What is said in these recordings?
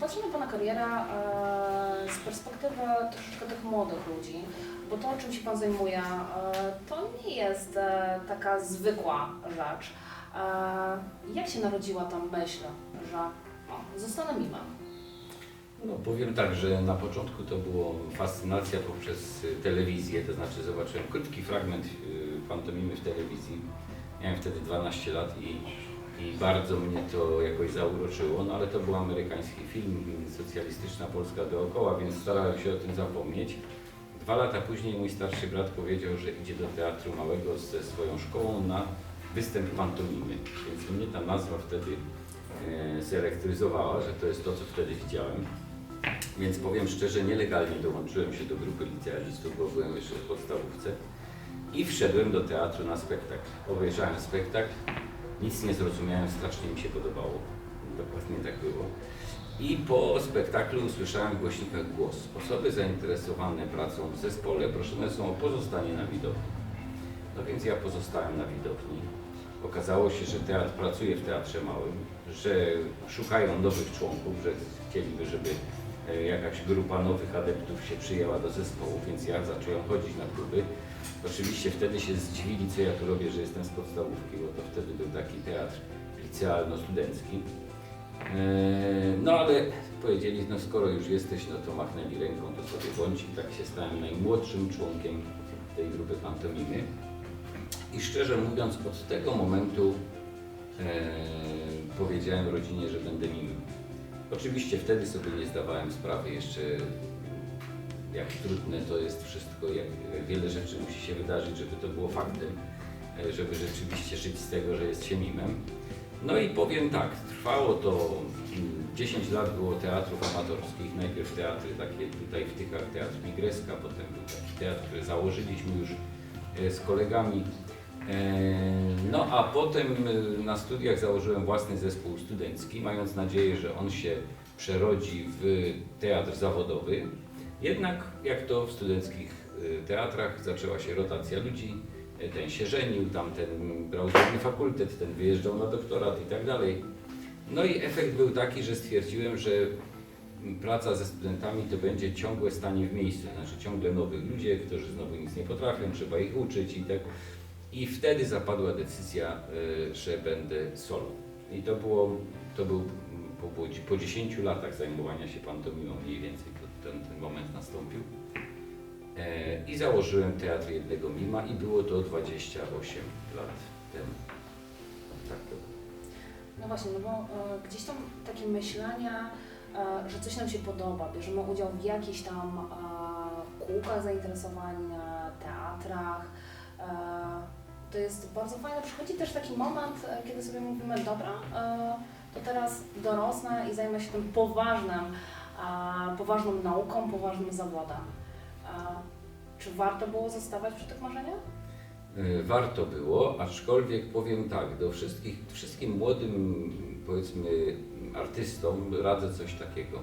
Patrzę na Pana karierę e, z perspektywy troszeczkę tych młodych ludzi, bo to, czym się Pan zajmuje, e, to nie jest e, taka zwykła rzecz. Jak się narodziła ta myśl, że o, zostanę mimem? No, powiem tak, że na początku to było fascynacja poprzez telewizję, to znaczy zobaczyłem krótki fragment y, pantomimy w telewizji. Miałem wtedy 12 lat i, i bardzo mnie to jakoś zauroczyło, no ale to był amerykański film, socjalistyczna Polska dookoła, więc starałem się o tym zapomnieć. Dwa lata później mój starszy brat powiedział, że idzie do teatru małego ze swoją szkołą na występ pantomimy, więc mnie ta nazwa wtedy e, zelektryzowała, że to jest to, co wtedy widziałem. Więc powiem szczerze, nielegalnie dołączyłem się do grupy licealistów, bo byłem jeszcze w podstawówce i wszedłem do teatru na spektakl. Obejrzałem spektakl, nic nie zrozumiałem, strasznie mi się podobało. Dokładnie tak było. I po spektaklu usłyszałem w głośnikach głos. Osoby zainteresowane pracą w zespole proszone są o pozostanie na widowni. No więc ja pozostałem na widowni. Okazało się, że teatr pracuje w teatrze małym, że szukają nowych członków, że chcieliby, żeby jakaś grupa nowych adeptów się przyjęła do zespołu, więc ja zacząłem chodzić na próby. Oczywiście wtedy się zdziwili, co ja tu robię, że jestem z podstawówki, bo to wtedy był taki teatr licealno-studencki. E, No ale powiedzieli, no skoro już jesteś, no to machnęli ręką, to sobie bądź i tak się stałem najmłodszym członkiem tej grupy pantomimy. I szczerze mówiąc, od tego momentu e, powiedziałem rodzinie, że będę mimem. Oczywiście wtedy sobie nie zdawałem sprawy jeszcze, jak trudne to jest wszystko, jak wiele rzeczy musi się wydarzyć, żeby to było faktem, żeby rzeczywiście żyć z tego, że jest się mimem. No i powiem tak, trwało to mm, 10 lat było teatrów amatorskich, najpierw teatry takie tutaj w Tychach, teatr Migreska, potem był taki teatr, który założyliśmy już e, z kolegami. E, No a potem e, na studiach założyłem własny zespół studencki, mając nadzieję, że on się przerodzi w teatr zawodowy. Jednak jak to w studenckich e, teatrach zaczęła się rotacja ludzi, ten się żenił, tamten brał drugi fakultet, ten wyjeżdżał na doktorat i tak dalej. No i efekt był taki, że stwierdziłem, że praca ze studentami to będzie ciągłe stanie w miejscu, znaczy ciągle nowych ludzie, którzy znowu nic nie potrafią, trzeba ich uczyć i tak. I wtedy zapadła decyzja, y, że będę solo. I to było, to był po, po, po 10 latach zajmowania się pantomimą mniej więcej ten, ten moment nastąpił. E, I założyłem teatr jednego mima i było to 28 lat temu. Tak to było. No właśnie, no bo e, gdzieś tam takie myślenie, e, że coś nam się podoba, bierzemy udział w jakichś tam e, kółkach zainteresowań, teatrach. E, to jest bardzo fajne. Przychodzi też taki moment, e, kiedy sobie mówimy, dobra, e, to teraz dorosnę i zajmę się tym poważnym, poważną nauką, poważnym zawodem. Czy warto było zostawać przy tych marzeniach? E, Warto było, aczkolwiek powiem tak, do wszystkich, wszystkim młodym, powiedzmy, artystom radzę coś takiego.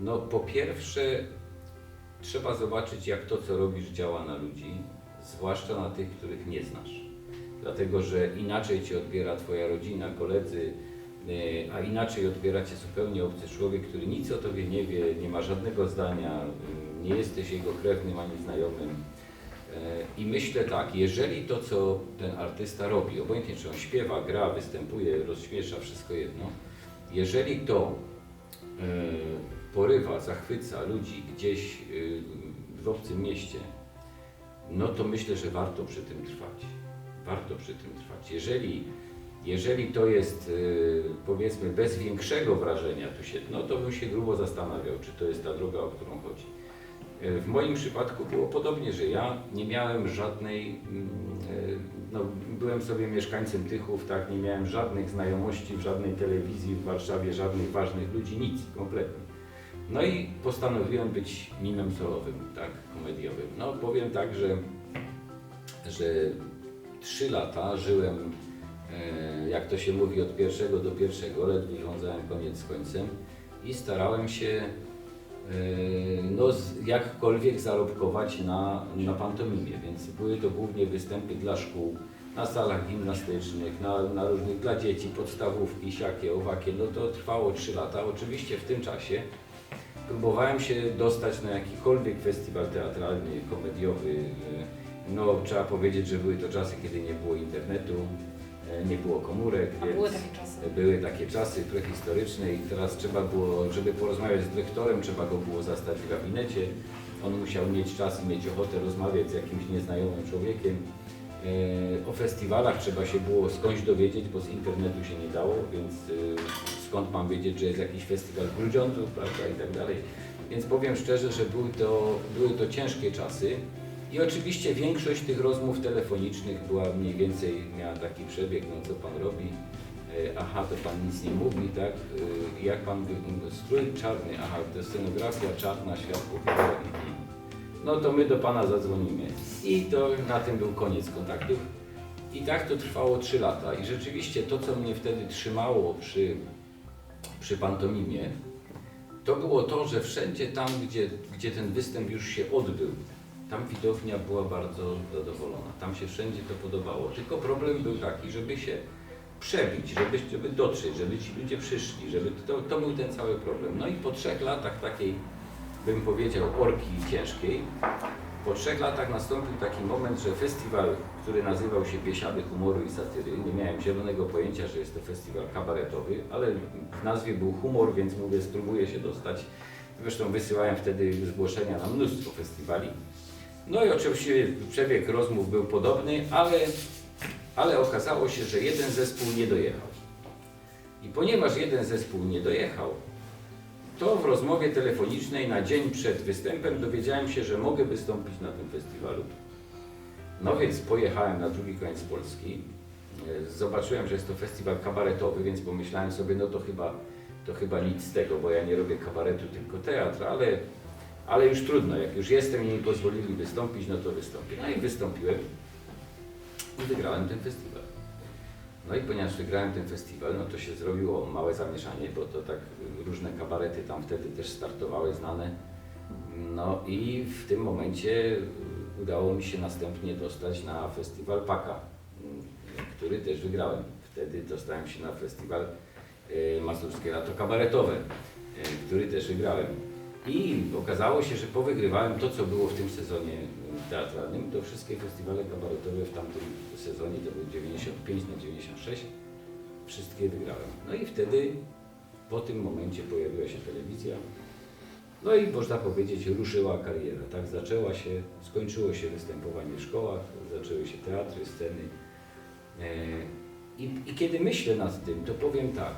No, po pierwsze, trzeba zobaczyć, jak to, co robisz, działa na ludzi, zwłaszcza na tych, których nie znasz. Dlatego, że inaczej cię odbiera Twoja rodzina, koledzy, e, a inaczej odbiera cię zupełnie obcy człowiek, który nic o tobie nie wie, nie ma żadnego zdania, e, nie jesteś jego krewnym ani znajomym. E, I myślę tak, jeżeli to, co ten artysta robi, obojętnie czy on śpiewa, gra, występuje, rozśmiesza, wszystko jedno, jeżeli to porywa, zachwyca ludzi gdzieś w obcym mieście, no to myślę, że warto przy tym trwać. Warto przy tym trwać. Jeżeli, jeżeli to jest e, powiedzmy bez większego wrażenia tu się, no to bym się grubo zastanawiał, czy to jest ta droga, o którą chodzi. E, W moim przypadku było podobnie, że ja nie miałem żadnej, mm, e, no, byłem sobie mieszkańcem Tychów, tak, nie miałem żadnych znajomości w żadnej telewizji w Warszawie, żadnych ważnych ludzi, nic, kompletnie. No i postanowiłem być mimem solowym, tak, komediowym. No powiem tak, że, że trzy lata żyłem, e, jak to się mówi, od pierwszego do pierwszego, ledwie wiązałem koniec z końcem i starałem się Yy, no, jakkolwiek zarobkować na, na pantomimie, więc były to głównie występy dla szkół, na salach gimnastycznych, na, na różnych dla dzieci, podstawówki, siakie, owakie, no to trwało 3 lata. Oczywiście w tym czasie próbowałem się dostać na jakikolwiek festiwal teatralny, komediowy. No trzeba powiedzieć, że były to czasy, kiedy nie było internetu, e, nie było komórek, A więc były takie czasy. były takie czasy prehistoryczne i teraz trzeba było, żeby porozmawiać z dyrektorem, trzeba go było zastać w gabinecie. On musiał mieć czas i mieć ochotę rozmawiać z jakimś nieznajomym człowiekiem. E, O festiwalach trzeba się było skądś dowiedzieć, bo z internetu się nie dało, więc e, skąd mam wiedzieć, że jest jakiś festiwal grudziądzów, prawda, i tak dalej. Więc powiem szczerze, że były to, były to ciężkie czasy. I oczywiście większość tych rozmów telefonicznych była mniej więcej, miała taki przebieg, no co pan robi, E, aha, to pan nic nie mówi, tak, E, jak pan, wy- strój czarny, aha, to scenografia czarna, światło no to my do pana zadzwonimy. I to na tym był koniec kontaktów. I tak to trwało 3 lata i rzeczywiście to, co mnie wtedy trzymało przy, przy pantomimie, to było to, że wszędzie tam, gdzie, gdzie ten występ już się odbył, tam widownia była bardzo zadowolona. Tam się wszędzie to podobało. Tylko problem był taki, żeby się przebić, żeby, żeby dotrzeć, żeby ci ludzie przyszli, żeby to, to był ten cały problem. No i po trzech latach takiej, bym powiedział, orki ciężkiej, po trzech latach nastąpił taki moment, że festiwal, który nazywał się Biesiady Humoru i Satyry, nie miałem zielonego pojęcia, że jest to festiwal kabaretowy, ale w nazwie był humor, więc mówię, spróbuję się dostać. Zresztą wysyłałem wtedy zgłoszenia na mnóstwo festiwali. No i oczywiście przebieg rozmów był podobny, ale, ale okazało się, że jeden zespół nie dojechał. I ponieważ jeden zespół nie dojechał, to w rozmowie telefonicznej na dzień przed występem dowiedziałem się, że mogę wystąpić na tym festiwalu. No więc pojechałem na drugi koniec Polski. E, Zobaczyłem, że jest to festiwal kabaretowy, więc pomyślałem sobie, no to chyba, to chyba nic z tego, bo ja nie robię kabaretu, tylko teatr, ale, ale już trudno, jak już jestem i mi pozwolili wystąpić, no to wystąpię. No i wystąpiłem i wygrałem ten festiwal. No i ponieważ wygrałem ten festiwal, no to się zrobiło małe zamieszanie, bo to tak różne kabarety tam wtedy też startowały, znane. No i w tym momencie udało mi się następnie dostać na festiwal Paka, który też wygrałem. Wtedy dostałem się na festiwal y, Mazurskie Lato Kabaretowe, y, który też wygrałem. I okazało się, że powygrywałem to, co było w tym sezonie y, teatralnym, to wszystkie festiwale kabaretowe w tamtym sezonie, to był 95 na 96, wszystkie wygrałem. No i wtedy, po tym momencie pojawiła się telewizja, no i można powiedzieć, ruszyła kariera. Tak zaczęła się, skończyło się występowanie w szkołach, zaczęły się teatry, sceny. E, I, I kiedy myślę nad tym, to powiem tak.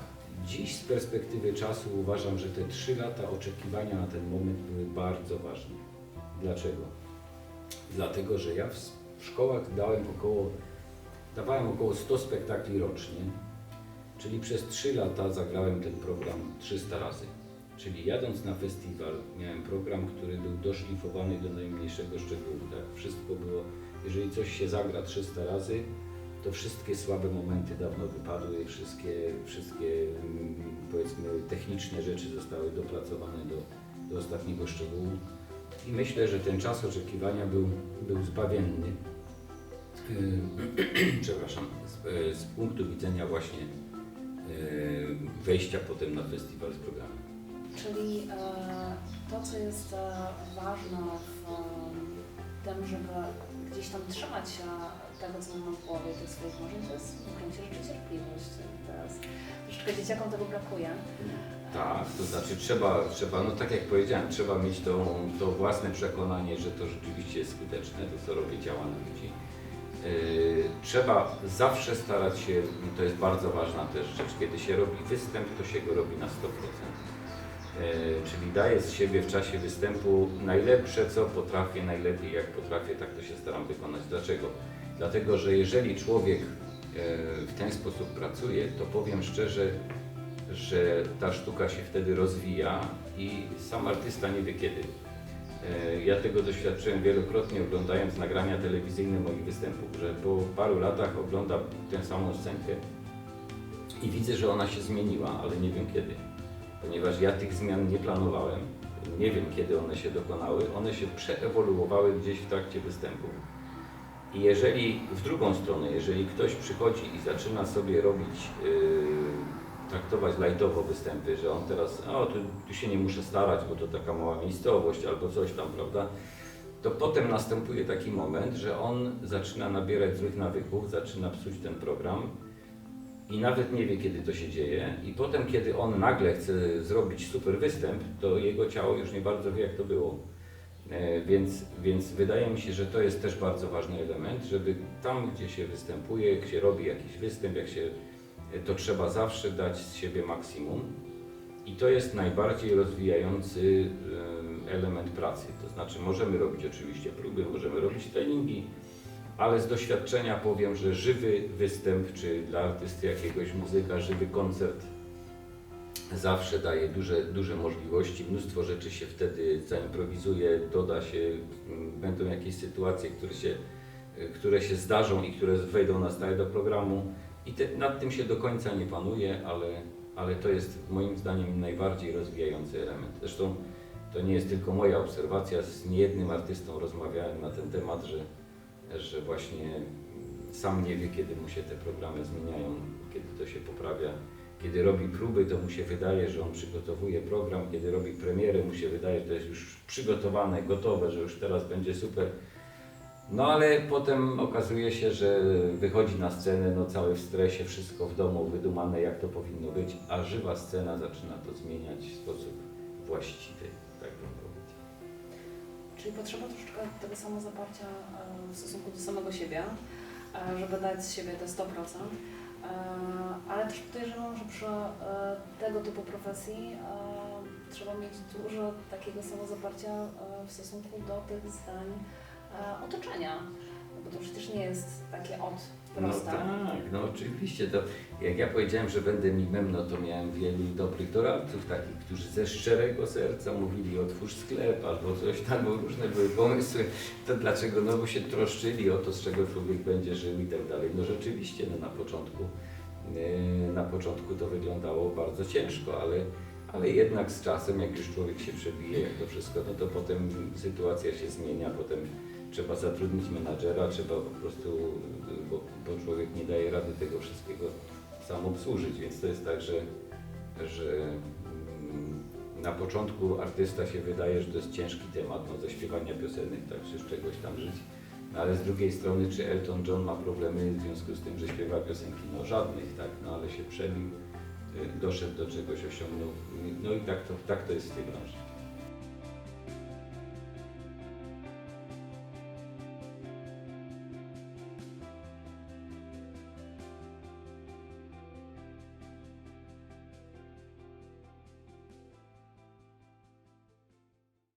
Dziś z perspektywy czasu uważam, że te trzy lata oczekiwania na ten moment były bardzo ważne. Dlaczego? Dlatego, że ja w, szkołach dałem około, dawałem około 100 spektakli rocznie, czyli przez 3 lata zagrałem ten program 300 razy. Czyli jadąc na festiwal miałem program, który był doszlifowany do najmniejszego szczegółu. Tak? Wszystko było, jeżeli coś się zagra 300 razy, to wszystkie słabe momenty dawno wypadły, wszystkie, wszystkie mm, powiedzmy techniczne rzeczy zostały dopracowane do, do ostatniego szczegółu. I myślę, że ten czas oczekiwania był, był zbawienny. Yy, Przepraszam, z, yy, z punktu widzenia właśnie yy, wejścia potem na festiwal z programem. Czyli e, to, co jest e, ważne w e, tym, żeby gdzieś tam trzymać się tego, co mamy w głowie, tych swoich marzeń, to jest w gruncie rzeczy cierpliwość. Teraz troszeczkę dzieciakom tego brakuje. Tak, to znaczy trzeba, trzeba, no tak jak powiedziałem, trzeba mieć to, to własne przekonanie, że to rzeczywiście jest skuteczne, to co robię działa na ludzi. Yy, trzeba zawsze starać się, to jest bardzo ważna też rzecz, kiedy się robi występ, to się go robi na 100%. Yy, czyli daję z siebie w czasie występu najlepsze, co potrafię, najlepiej jak potrafię, tak to się staram wykonać. Dlaczego? Dlatego, że jeżeli człowiek yy, w ten sposób pracuje, to powiem szczerze, że ta sztuka się wtedy rozwija i sam artysta nie wie kiedy. E, Ja tego doświadczyłem wielokrotnie oglądając nagrania telewizyjne moich występów, że po paru latach oglądam tę samą scenkę i widzę, że ona się zmieniła, ale nie wiem kiedy. Ponieważ ja tych zmian nie planowałem, nie wiem kiedy one się dokonały, one się przeewoluowały gdzieś w trakcie występów. I jeżeli w drugą stronę, jeżeli ktoś przychodzi i zaczyna sobie robić, yy, traktować lajtowo występy, że on teraz, o tu, tu się nie muszę starać, bo to taka mała miejscowość albo coś tam, prawda? To potem następuje taki moment, że on zaczyna nabierać złych nawyków, zaczyna psuć ten program i nawet nie wie, kiedy to się dzieje. I potem, kiedy on nagle chce zrobić super występ, to jego ciało już nie bardzo wie, jak to było. E, Więc, więc wydaje mi się, że to jest też bardzo ważny element, żeby tam, gdzie się występuje, jak się robi jakiś występ, jak się, to trzeba zawsze dać z siebie maksimum. I to jest najbardziej rozwijający em, element pracy. To znaczy, możemy robić oczywiście próby, możemy robić treningi, ale z doświadczenia powiem, że żywy występ, czy dla artysty jakiegoś muzyka, żywy koncert zawsze daje duże, duże możliwości, mnóstwo rzeczy się wtedy zaimprowizuje, doda się, m, będą jakieś sytuacje, które się, które się zdarzą i które wejdą na stałe do programu i te, nad tym się do końca nie panuje, ale, ale to jest moim zdaniem najbardziej rozwijający element. Zresztą to nie jest tylko moja obserwacja, z niejednym artystą rozmawiałem na ten temat, że, że właśnie mm, sam nie wie, kiedy mu się te programy zmieniają, kiedy to się poprawia. Kiedy robi próby, to mu się wydaje, że on przygotowuje program, kiedy robi premierę, mu się wydaje, że to jest już przygotowane, gotowe, że już teraz będzie super. No ale potem okazuje się, że wychodzi na scenę, no cały w stresie, wszystko w domu wydumane, jak to powinno być, a żywa scena zaczyna to zmieniać w sposób właściwy, tak bym powiedział. Czyli potrzeba troszeczkę tego samozaparcia w stosunku do samego siebie, e, żeby dać z siebie te 100%. E, Ale też podejrzewam, że przy e, tego typu profesji e, trzeba mieć dużo takiego samozaparcia w stosunku do tych zdań otoczenia. Bo to przecież nie jest takie od No proste. tak, no oczywiście. To jak ja powiedziałem, że będę mimem, no to miałem wielu dobrych doradców, takich, którzy ze szczerego serca mówili otwórz sklep albo coś tam, bo różne były pomysły. To dlaczego? No bo się troszczyli o to, z czego człowiek będzie żył i tak dalej. No rzeczywiście, no na początku, yy, na początku to wyglądało bardzo ciężko, ale, ale jednak z czasem, jak już człowiek się przebije, jak to wszystko, no to potem sytuacja się zmienia, potem trzeba zatrudnić menadżera, trzeba po prostu, bo, bo człowiek nie daje rady tego wszystkiego sam obsłużyć, więc to jest tak, że, że mm, na początku artysta się wydaje, że to jest ciężki temat, no ze śpiewania piosenek, tak, czy z czegoś tam żyć, no, ale z drugiej strony, czy Elton John ma problemy w związku z tym, że śpiewa piosenki? No żadnych, tak, no ale się przebił, y, doszedł do czegoś, osiągnął, no i tak to, tak to jest w tej branży.